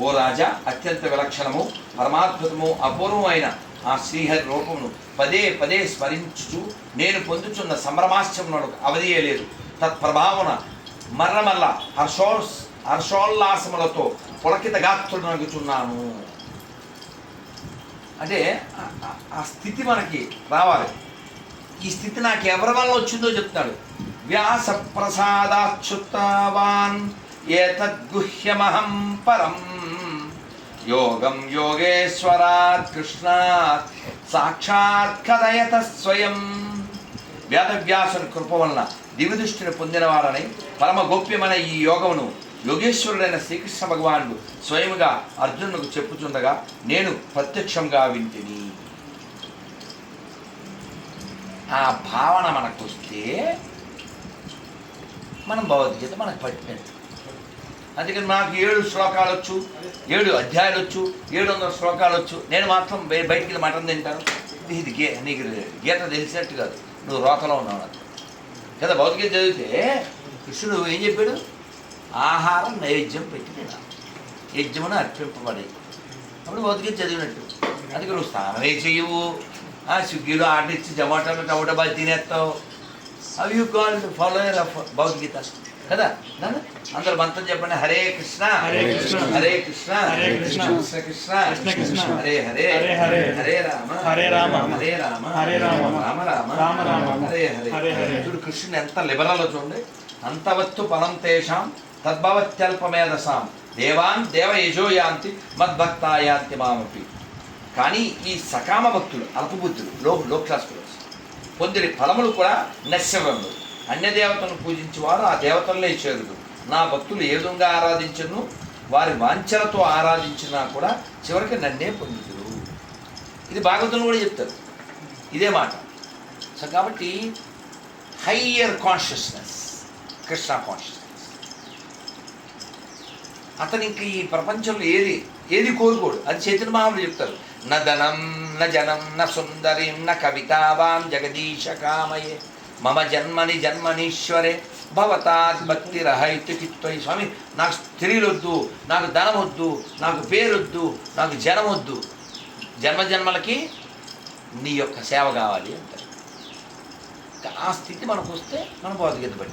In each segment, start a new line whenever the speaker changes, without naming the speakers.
ఓ రాజా అత్యంత విలక్షణము పరమాద్భుతము అపూర్వమైన ఆ శ్రీహరి రూపమును పదే పదే స్మరించుచు నేను పొందుచున్న సంభ్రమాశ్చమునకు అవధియలేదు తత్ప్రభావన మర్ర హర్షో హర్షోల్లాసములతో పులకిత గాత్రునగుచున్నాను అంటే ఆ- ఆ- ఆ స్థితి మనకి రావాలి. ఈ స్థితి నాకు ఎవరి వల్ల వచ్చిందో చెప్తాడు. వ్యాస ప్రసాదాచ్యుతావాన్ ఏతద్గుహ్యమహం పరం యోగం యోగేశ్వరాత్ కృష్ణాత్ సాక్షాత్ కథయత స్వయం వేదవ్యాసుని కృప వలన దివ్యదృష్టిని పొందిన వారని పరమ గోప్యమైన ఈ యోగమును యోగేశ్వరుడైన శ్రీకృష్ణ భగవానుడు స్వయముగా అర్జునుకు చెప్పుచుండగా నేను ప్రత్యక్షంగా వింటిని. ఆ భావన మనకు వస్తే మనం భగవద్గీత మనకు పట్టినట్టు అందుకని నాకు ఏడు శ్లోకాలు వచ్చు ఏడు అధ్యాయాలు వచ్చు ఏడు వందల శ్లోకాలు వచ్చు. నేను మాత్రం బయటికి వెళ్ళి మటన్ తింటాను. ఇది గే నీకు గీత తెలిసినట్టు కాదు. నువ్వు రోతలో ఉన్నావు నాకు. కదా భగవద్గీత చదివితే కృష్ణుడు ఏం చెప్పాడు? ఆహారం నైవేద్యం పెట్టి తినాలి. యజ్ఞమును అర్పింపబడే. అప్పుడు భగవద్గీత చదివినట్టు. అందుకే నువ్వు స్నానమే చెయ్యవు? ఆ స్విగ్గీలో ఆర్డర్ ఇచ్చి జమాటోలో టమాటో బాగా తినేస్తావు. అవి యూ కాల్ ఫాలో భౌతికీత? కదా? అందరు మంత్రం చెప్పండి హరే కృష్ణ
హరే కృష్ణ.
హరే కృష్ణ
హరే కృష్ణ.
కృష్ణ కృష్ణ
కృష్ణ కృష్ణ.
హరే హరే
హరే హరే.
హరే రామ
హరే రామ.
హరే రామ
హరే రామ.
రామ రామ
రామ రామ.
హరే హరే
హరే హరే.
చూడు కృష్ణుడు ఎంత లిబరల్ చూడండి అంతవత్తు ఫలం తేషాం తద్భవత్యల్పమేధసాం దేవాన్ దేవ యజోయాంతి మద్భక్తాయాంతి మామపి కానీ ఈ సకామ భక్తులు అల్పబుద్ధులు లో లో క్లాస్ పొందిన ఫలములు కూడా నశ్వరములు అన్య దేవతలను పూజించేవారు ఆ దేవతలనే చేరుదు నా భక్తులు ఏ విధంగా ఆరాధించను? వారి వాంఛలతో ఆరాధించినా కూడా చివరికి నన్నే పొందుతురు ఇది భాగవతులు కూడా చెప్తారు. ఇదే మాట. సో కాబట్టి హయ్యర్ కాన్షియస్నెస్ కృష్ణ కాన్షియస్నెస్ అతనికి ఈ ప్రపంచంలో ఏది ఏది కోరుకోడు. అది చైతన్య మహాములు చెప్తారు. న ధనం న జనం న సుందరిం న కవితావాం జగదీశ కామయే. మమ జన్మని జన్మనీశ్వరే భవతాత్ భక్తి స్వామి నాకు స్త్రీలు వద్దు నాకు ధనం వద్దు నాకు పేరొద్దు నాకు జనం వద్దు జన్మ జన్మలకి నీ యొక్క సేవ కావాలి అంటారు. ఆ స్థితి మనకు వస్తే మన భౌతికత పడి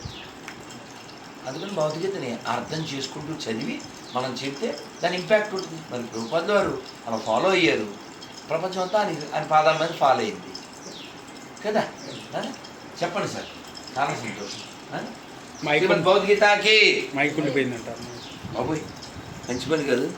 అందుకని భౌతికతని అర్థం చేసుకుంటూ చదివి మనం చెప్తే దాని ఇంపాక్ట్ ఉంటుంది. మరి రూపాయలు వారు అలా ఫాలో అయ్యారు. ప్రపంచం అంతా ఆయన ఆయన పాదాల మీద ఫాలో అయింది. కదా? చెప్పండి సార్. చాలా సంతోషం. ఆ?
మైక్
శ్రీమద్ భగవద్గీతకి
మైక్ ఉండిపోయిందంట
బాబోయ్ మంచి పని కాదు.